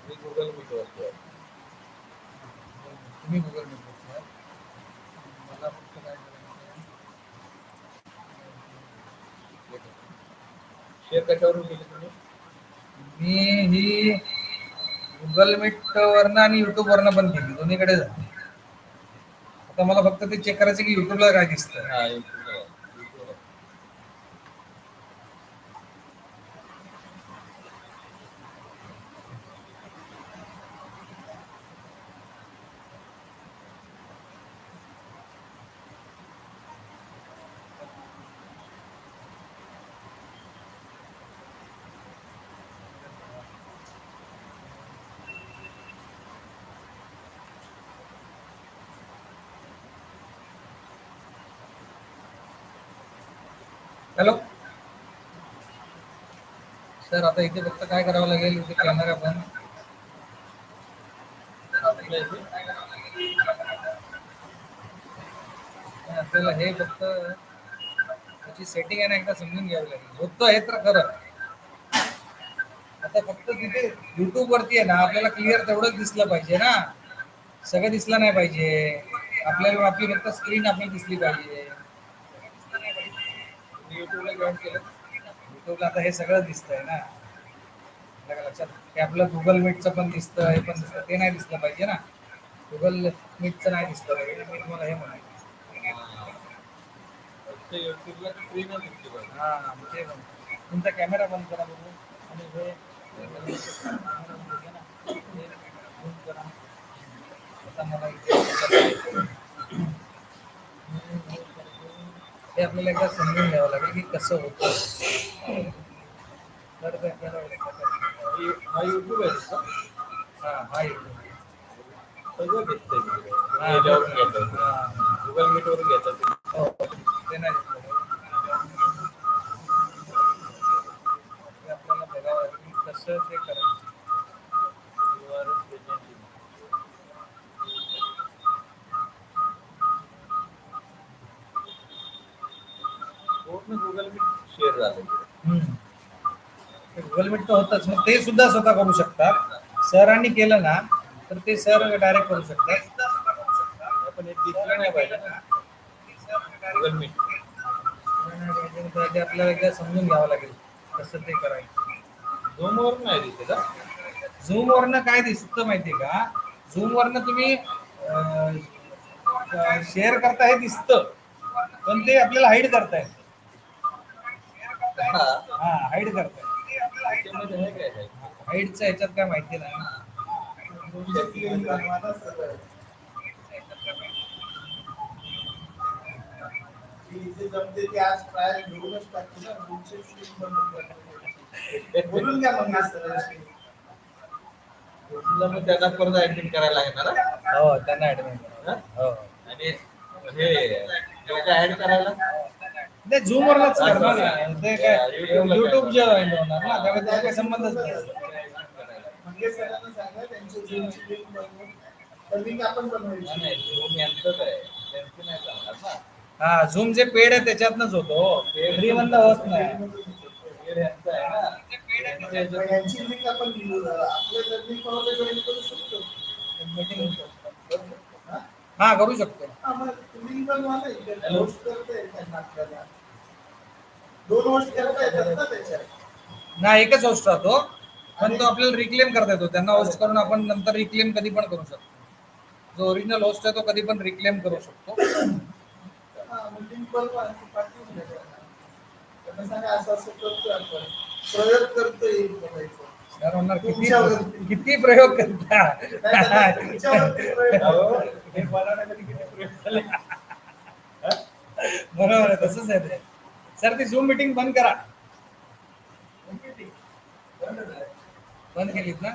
मी Google meet वरती आहे. तुम्ही गुगल मीट वरती मला फक्त काय करायचं शेअर कशावरून केली तुम्ही? मी ही गुगल मीट वरनं आणि युट्यूब वरनं पण केली. दोन्हीकडे झाली. तर मला फक्त ते चेक करायचं की युट्यूबला काय दिसतं हॅलो. सर आता इथे फक्त काय करावं लागेल? इथे कॅमेरा बंद. आपल्याला हे फक्त त्याची सेटिंग आहे ना एकदा समजून घ्यावी लागेल. होतं हे तर खरं. आता फक्त तिथे युट्यूब वरती आहे ना आपल्याला क्लिअर तेवढंच दिसलं पाहिजे ना. सगळं दिसलं नाही पाहिजे. आपल्याला आपली फक्त स्क्रीन आपल्याला दिसली पाहिजे. युट्यूबला जॉईन केलं युट्यूबला आता हे सगळं दिसतंय ना का लक्षात ते आपलं गुगल मीटचं पण दिसतं हे पण दिसतं ते नाही दिसलं पाहिजे ना गुगल मीटचं नाही दिसलं पाहिजे मी तुम्हाला हे म्हणायचं हा ते पण. तुमचा कॅमेरा बंद करा बघू आणि हे कॅमेरा बंद ना, हे करा. आता मला इथे- हे आपल्याला एकदा समजून घ्यावं लागेल की कसं होतं तर ते आपल्याला एकदा करायचं. ही- युट्यूब आहे हा हा YouTube. सगळं. हा, याच्यावरून हा. गुगल मीट वरून घेताय तुम्ही. हो, ते नाही आपल्याला बघावं कसं ते करायचं गुगल मीट शेअर झालं. गुगल मीट तर होतच. मग ते सुद्धा स्वतः करू शकतात. सरांनी केलं ना तर ते सर डायरेक्ट करू शकतात. पण हे दिसलं नाही पाहिजे ना. Google Meet. आपल्याला एकदा समजून घ्यावं लागेल कसं ते करायचं. झूम वरून नाही दिसत हा? झूम वरनं काय दिसतं माहितीये का? झूम वरनं तुम्ही शेअर करता हे दिसतं. पण ते आपल्याला हाईड करताय हा. हाईड करताय त्याच्यामध्ये हे काय आहे? हाईडचं ह्याच्यात काय माहिती नाही आज ट्रायल घेऊनच ना करते. बोलून घ्या मग मास्तर तुला मग त्यांना परत ऍक्टिंग करायला लागणार हा? हो त्यांना ऍडमिट हा? हो आणि हे ऍड करायला नाही झूम वरच करणार ना. ते काय युट्यूब जे होणार ना त्यामुळे त्याचा काही संबंधच नाही. मंगेश सरांना सांगा त्यांची झूमची लिंक बनवून तर लिंक आपण बनवायची नाही झूम यांचंच आहे त्यांची नाही चालणार ना हा झूम जे पेड आहे त्याच्यातनच होतो. फ्री मधनं होत नाही. हे यांचं आहे ना त्यांच्या मग ह्याच्यात- यांची लिंक आपण घेऊ आपल्या जर लिंक कोणाला जॉईन करू शकतो हा? हा करू शकतो हा, लिंक करता आपल्याला. दोन होस्ट करता येतात ना त्याच्यात ना एकच होस्ट राहतो. पण तो आपल्याला रिक्लेम करता येतो. त्यांना होस्ट करून आपण नंतर रिक्लेम कधी पण करू शकतो. जो ओरिजिनल होस्ट आहे तो कधी पण रिक्लेम करू शकतो. हा, मग लिंक बनवा आणि ती पाठवून द्या त्यांना. त्यांना सांगा असं असं करतोय आपण. प्रयोग करतोय बनायचं सर म्हणणार किती तुमच्यावरती. किती प्रयोग करता? नाही, त्यांना तुमच्यावरती प्रयोग अहो, करतोय. हे बनवण्यासाठी किती प्रयोग झाले? बरोबर आहे तसंच आहे ते. सर ती झूम मिटिंग बंद करा. बंद केलीत ना?